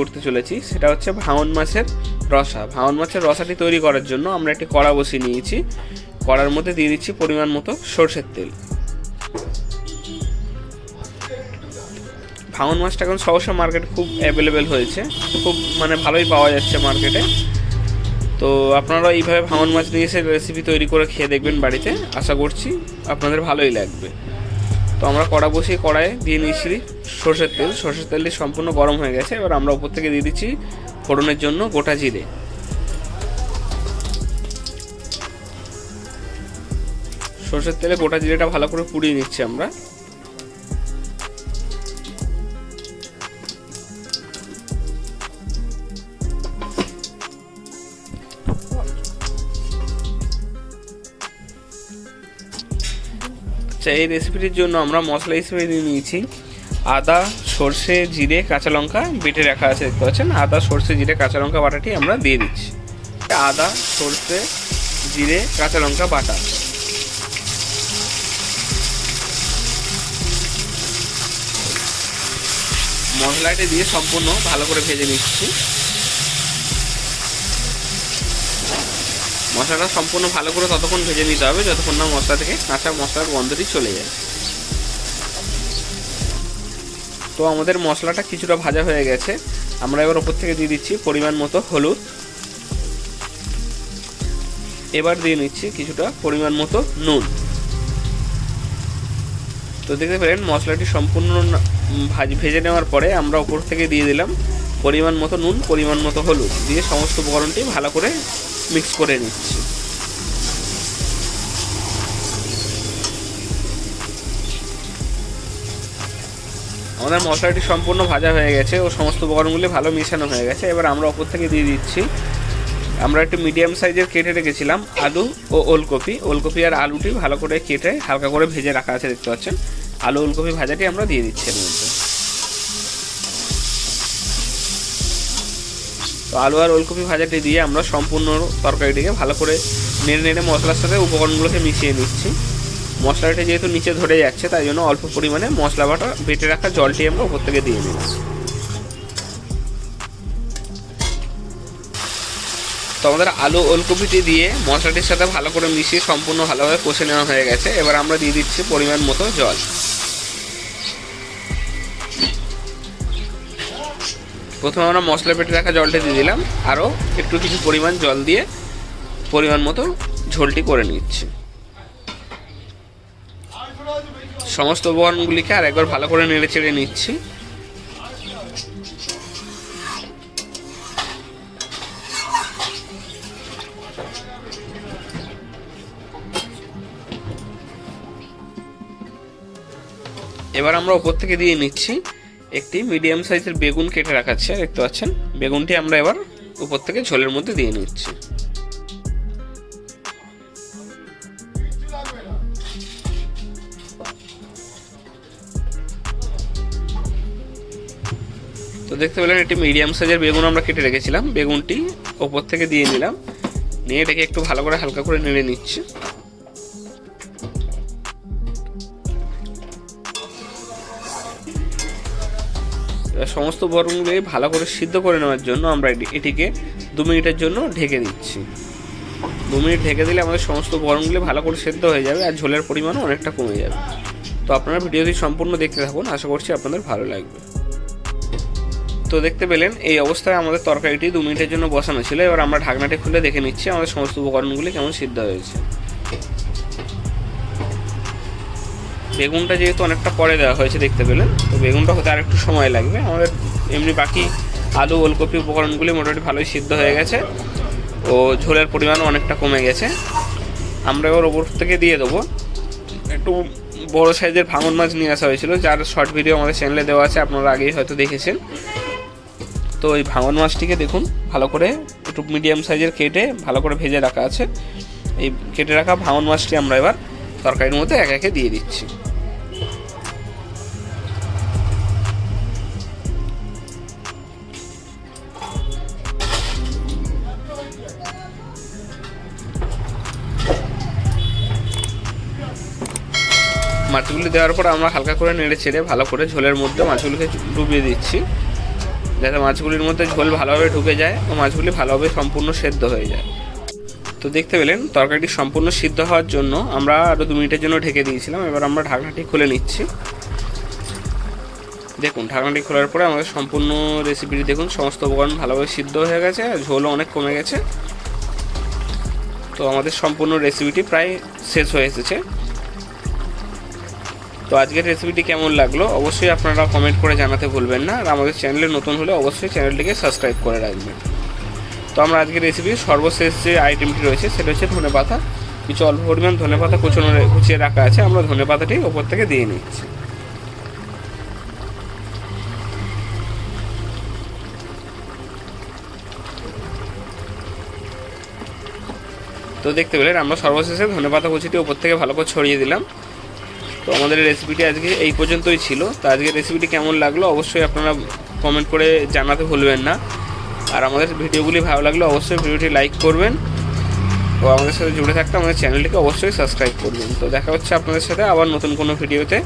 করতে চলেছি, সেটা হচ্ছে ভাঙন মাছের রসা। ভাঙন মাছের রসাটি তৈরি করার জন্য আমরা একটি কড়া বসিয়ে নিয়েছি। কড়ার মধ্যে দিয়ে দিচ্ছি পরিমাণ মতো সর্ষের তেল। ভাঙন মাছটা এখন সহসা মার্কেটে খুব অ্যাভেলেবেল হয়েছে। খুব মানে ভালোই পাওয়া যাচ্ছে মার্কেটে তো আপনারা এইভাবে ভাঙন মাছ নিয়ে এসে রেসিপি তৈরি করে খেয়ে দেখবেন বাড়িতে। আশা করছি আপনাদের ভালোই লাগবে। তো আমরা কড়া বসিয়ে কড়াইয়ে দিয়ে নিয়েছি সর্ষের তেল। সর্ষের তেলটি সম্পূর্ণ গরম হয়ে গেছে। এবার আমরা উপর থেকে দিয়ে দিচ্ছি ফোড়নের জন্য গোটা জিরে। সর্ষের তেলে গোটা জিরেটা ভালো করে পুড়িয়ে নিচ্ছি আমরা। আচ্ছা এই রেসিপিটির জন্য আমরা মশলা হিসেবে নিয়ে নিয়েছি আদা, সর্ষে, জিরে, কাঁচা লঙ্কা বেটে রাখা আছে, দেখতে পাচ্ছেন? আদা, সর্ষে, জিরে, কাঁচা লঙ্কা বাটাটি আমরা দিয়ে দিচ্ছি। আদা, সর্ষে, জিরে, কাঁচা লঙ্কা বাটা। মশলাটি দিয়ে সম্পূর্ণ ভালো করে ভেজে নিচ্ছি। মশলাটা সম্পূর্ণ ভালো করে ততক্ষণ ভেজে নিতে হবে, যতক্ষণ না মশলা থেকে কাঁচা মশলার গন্ধটি চলে যায়। তো আমাদের মশলাটা কিছুটা ভাজা হয়ে গেছে। আমরা এবার ওপর থেকে দিয়ে দিচ্ছি পরিমাণ মতো হলুদ। এবার দিয়ে নিচ্ছি কিছুটা পরিমাণ মতো নুন। তো দেখতে পেলেন, মশলাটি সম্পূর্ণ ভাজ নেওয়ার পরে আমরা ওপর থেকে দিয়ে দিলাম পরিমাণ মতো নুন, পরিমাণ মতো হলুদ। দিয়ে সমস্ত উপকরণটি ভালো করে মিক্স করে নিচ্ছি। আমাদের মশলাটি সম্পূর্ণ ভাজা হয়ে গেছে, ও সমস্ত উপকরণগুলি ভালো মেশানো হয়ে গেছে। এবার আমরা ওপর থেকে দিয়ে দিচ্ছি। আমরা একটু মিডিয়াম সাইজের কেটে রেখেছিলাম আলু ও ওলকপি। ওলকপি আর আলুটি ভালো করে কেটে হালকা করে ভেজে রাখা আছে, দেখতে পাচ্ছেন। আলু ওলকপি ভাজাটি আমরা দিয়ে দিচ্ছি এর মধ্যে। তো আলু আর ওলকপি ভাজাটি দিয়ে আমরা সম্পূর্ণ তরকারিটিকে ভালো করে নেড়ে নেড়ে মশলার সাথে উপকরণগুলোকে মিশিয়ে নিচ্ছি। মশলাটা যেহেতু নিচে ধরে যাচ্ছে, তাই জন্য অল্প পরিমাণে মশলা বাটা বেটে রাখা জলটি আমরা উপর থেকে দিয়ে দিলাম তো আমাদের আলু ওলকপিটি দিয়ে মশলাটির সাথে ভালো করে মিশিয়ে সম্পূর্ণ ভালোভাবে কষে নেওয়া হয়ে গেছে। এবার আমরা দিয়ে দিচ্ছি পরিমাণ মতো জল। প্রথমে আমরা মশলা পেটে রাখা জলটা দিয়ে দিলাম। আরও একটু কিছু পরিমাণ জল দিয়ে পরিমাণ মতো ঝোলটি করে নিচ্ছি। সমস্ত উপকরণগুলিকে আর একবার ভালো করে নেড়ে চেড়ে নিচ্ছি। এবার আমরা ওপর থেকে দিয়ে নিচ্ছি। একটি মিডিয়াম সাইজের বেগুন কেটে রাখাচ্ছে, দেখতে পাচ্ছেন? বেগুনটি আমরা এবার উপর থেকে ঝোলের মধ্যে দিয়ে নিচ্ছি। তো দেখতে পেলেন, একটি মিডিয়াম সাইজের বেগুন আমরা কেটে রেখেছিলাম। বেগুনটি ওপর থেকে দিয়ে নিলাম। নিয়ে এটাকে একটু ভালো করে হালকা করে নেড়ে নিচ্ছি। সমস্ত বরণগুলি ভালো করে সিদ্ধ করে নেওয়ার জন্য আমরা এটি- এটিকে দু মিনিটের জন্য ঢেকে দিচ্ছি। দু মিনিট ঢেকে দিলে আমাদের সমস্ত বরণগুলি ভালো করে সেদ্ধ হয়ে যাবে আর ঝোলের পরিমাণও অনেকটা কমে যাবে। তো আপনারা ভিডিওটি সম্পূর্ণ দেখতে থাকুন, আশা করছি আপনাদের ভালো লাগবে। তো দেখতে পেলেন, এই অবস্থায় আমাদের তরকারিটি দু মিনিটের জন্য বসানো ছিল। এবার আমরা ঢাকনাটি খুলে দেখে নিচ্ছি আমাদের সমস্ত উপকরণগুলি কেমন সিদ্ধ হয়েছে। বেগুনটা যেহেতু অনেকটা পরে দেওয়া হয়েছে দেখতে পেলেন, তো বেগুনটা হতে আরেকটু সময় লাগবে। আমাদের এমনি বাকি আলু, ওলকপি উপকরণগুলি মোটামুটি ভালোই সিদ্ধ হয়ে গেছে। ও ঝোলের পরিমাণও অনেকটা কমে গেছে। আমরা এবার ওপর থেকে দিয়ে দেবো। একটু বড় সাইজের ভাঙন মাছ নিয়ে আসা হয়েছিল, যার শর্ট ভিডিও আমাদের চ্যানেলে দেওয়া আছে, আপনারা আগেই হয়তো দেখেছেন। তো এই ভাঙন মাছটিকে দেখুন, ভালো করে একটু মিডিয়াম সাইজের কেটে ভালো করে ভেজে রাখা আছে। এই কেটে রাখা ভাঙন মাছটি আমরা এবার তরকারির মধ্যে এক একে দিয়ে দিচ্ছি। মাছগুলি দেওয়ার পর আমরা হালকা করে নেড়ে ছেড়ে ভালো করে ঝোলের মধ্যে মাছগুলিকে ডুবিয়ে দিচ্ছি। যাতে মাছগুলির মধ্যে ঝোল ভালোভাবে ঢুকে যায় ও মাছগুলি ভালোভাবে সম্পূর্ণ সেদ্ধ হয়ে যায়। তো দেখতে পেলেন, তরকারিটি সম্পূর্ণ সিদ্ধ হওয়ার জন্য আমরা আরও দু মিনিটের জন্য ঢেকে দিয়েছিলাম। এবার আমরা ঢাকনাটি খুলে নিচ্ছি। দেখুন, ঢাকনাটি খোলার পরে আমাদের সম্পূর্ণ রেসিপিটি দেখুন। সমস্ত উপকরণ ভালোভাবে সিদ্ধ হয়ে গেছে, আর ঝোলও অনেক কমে গেছে। তো আমাদের সম্পূর্ণ রেসিপিটি প্রায় শেষ হয়ে এসেছে। তো আজকের রেসিপিটি কেমন লাগল? অবশ্যই আপনারা কমেন্ট করে জানাতে ভুলবেন না। আর আমাদের চ্যানেলে নতুন হলে অবশ্যই চ্যানেলটিকে সাবস্ক্রাইব করে রাখবেন। তো আমরা আজকের রেসিপির সর্বশেষ যে আইটেমটি রয়েছে, সেটা হচ্ছে ধনে পাতা। কিছু অল্প পরিমাণ ধনে পাতা কুচনো কুচিয়ে রাখা আছে, আমরা ধনে পাতাটি ওপর থেকে দিয়ে নিচ্ছি। তো দেখতে পেলেন, আমরা সর্বশেষে ধনেপাতা কুচিটি ওপর থেকে ভালো করে ছড়িয়ে দিলাম। তো আমাদের রেসিপিটি আজকে এই পর্যন্তই ছিল। তো আজকে রেসিপিটি কেমন লাগল অবশ্যই আপনারা কমেন্ট করে জানাতে ভুলবেন না। আর আমাদের ভিডিওগুলি ভালো লাগলে অবশ্যই ভিডিওটি লাইক করবেন। ও আমাদের সাথে জুড়ে থাকতে আমাদের চ্যানেলটিকে অবশ্যই সাবস্ক্রাইব করবেন। তো দেখা হচ্ছে আপনাদের সাথে আবার নতুন কোনো ভিডিওতে।